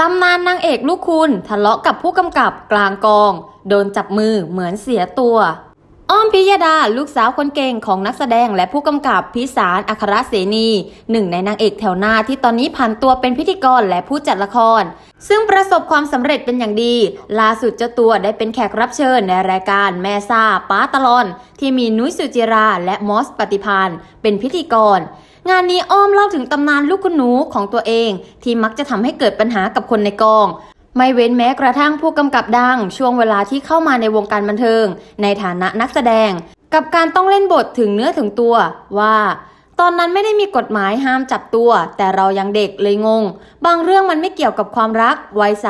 ตำนานนางเอกลูกคุณทะเลาะกับผู้กำกับกลางกอง โดนจับมือเหมือนเสียตัว อ้อมพิยดาลูกสาวคนเก่งของนักแสดงและผู้กำกับพิสารอัครเสนีหนึ่งในนางเอกแถวหน้าที่ตอนนี้ผันตัวเป็นพิธีกรและผู้จัดละคร ซึ่งประสบความสำเร็จเป็นอย่างดี ล่าสุดเจ้าตัวได้เป็นแขกรับเชิญในรายการแม่ซ่าป้าตลอน ที่มีนุ้ยสุจิราและมอสปฏิพานเป็นพิธีกร งานนี้อ้อมเล่าถึงตำนานลูกคุณหนูของตัวเอง ที่มักจะทำให้เกิดปัญหากับคนในกอง ไม่เว้นแม้กระทั่งผู้กำกับดัง ช่วงเวลาที่เข้ามาในวงการบันเทิง ในฐานะนักแสดง กับการต้องเล่นบทถึงเนื้อถึงตัวว่า ตอนนั้นไม่ได้มีกฎหมายห้ามจับตัว แต่เรายังเด็กเลยงง บางเรื่องมันไม่เกี่ยวกับความรักวัยใส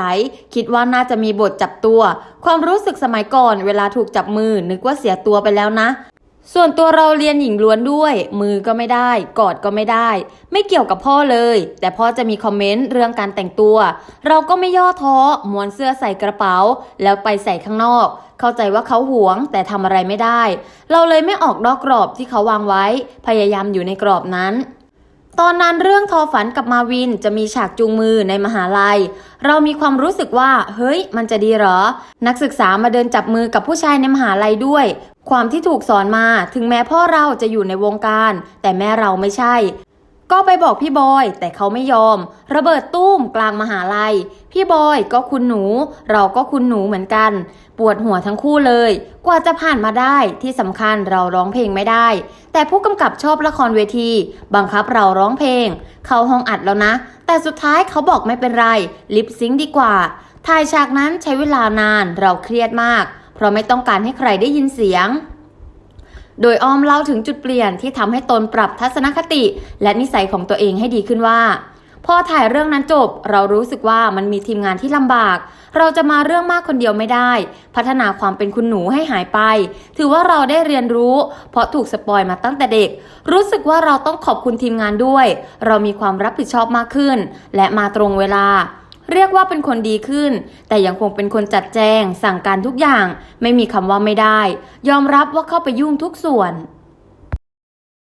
คิดว่าน่าจะมีบทจับตัว ความรู้สึกสมัยก่อน เวลาถูกจับมือนึกว่าเสียตัวไปแล้วนะ ส่วนตัวเราเรียนหญิงล้วนด้วย มือก็ไม่ได้ กอดก็ไม่ได้ ไม่เกี่ยวกับพ่อเลย แต่พ่อจะมีคอมเมนต์เรื่องการแต่งตัว เราก็ไม่ย่อท้อม้วนเสื้อใส่กระเป๋า แล้วไปใส่ข้างนอก เข้าใจว่าเขาหวง แต่ทำอะไรไม่ได้ เราเลยไม่ออกนอกกรอบที่เขาวางไว้ พยายามอยู่ในกรอบนั้นตอนนั้นเรื่องทอฝันกับมาวินจะมีฉากจูงมือในมหาลัย เรามีความรู้สึกว่า เฮ้ย มันจะดีเหรอ นักศึกษามาเดินจับมือกับผู้ชายในมหาลัยด้วย ความที่ถูกสอนมาถึงแม้พ่อเราจะอยู่ในวงการ แต่แม่เราไม่ใช่ ก็ไปบอกพี่บอย แต่เขาไม่ยอม ระเบิดตุ้มกลางมหาลัย พี่บอยก็คุณหนู เราก็คุณหนูเหมือนกัน ปวดหัวทั้งคู่เลย กว่าจะผ่านมาได้ที่สำคัญเราร้องเพลงไม่ได้ แต่ผู้กำกับชอบละครเวที บังคับเราร้องเพลง เข้าห้องอัดแล้วนะ แต่สุดท้ายเขาบอกไม่เป็นไร ลิปซิงดีกว่าถ่ายฉากนั้นใช้เวลานานเราเครียดมาก เพราะไม่ต้องการให้ใครได้ยินเสียง โดยอ้อมเล่าถึงจุดเปลี่ยนที่ทำให้ตนปรับทัศนคติ และนิสัยของตัวเองให้ดีขึ้นว่าพอถ่ายเรื่องนั้นจบ เรารู้สึกว่ามันมีทีมงานที่ลำบาก เราจะมาเรื่องมากคนเดียวไม่ได้ พัฒนาความเป็นคุณหนูให้หายไป ถือว่าเราได้เรียนรู้ เพราะถูกสปอยมาตั้งแต่เด็ก รู้สึกว่าเราต้องขอบคุณทีมงานด้วย เรามีความรับผิดชอบมากขึ้น และมาตรงเวลา เรียกว่าเป็นคนดีขึ้น แต่ยังคงเป็นคนจัดแจง สั่งการทุกอย่าง ไม่มีคำว่าไม่ได้ ยอมรับว่าเข้าไปยุ่งทุกส่วน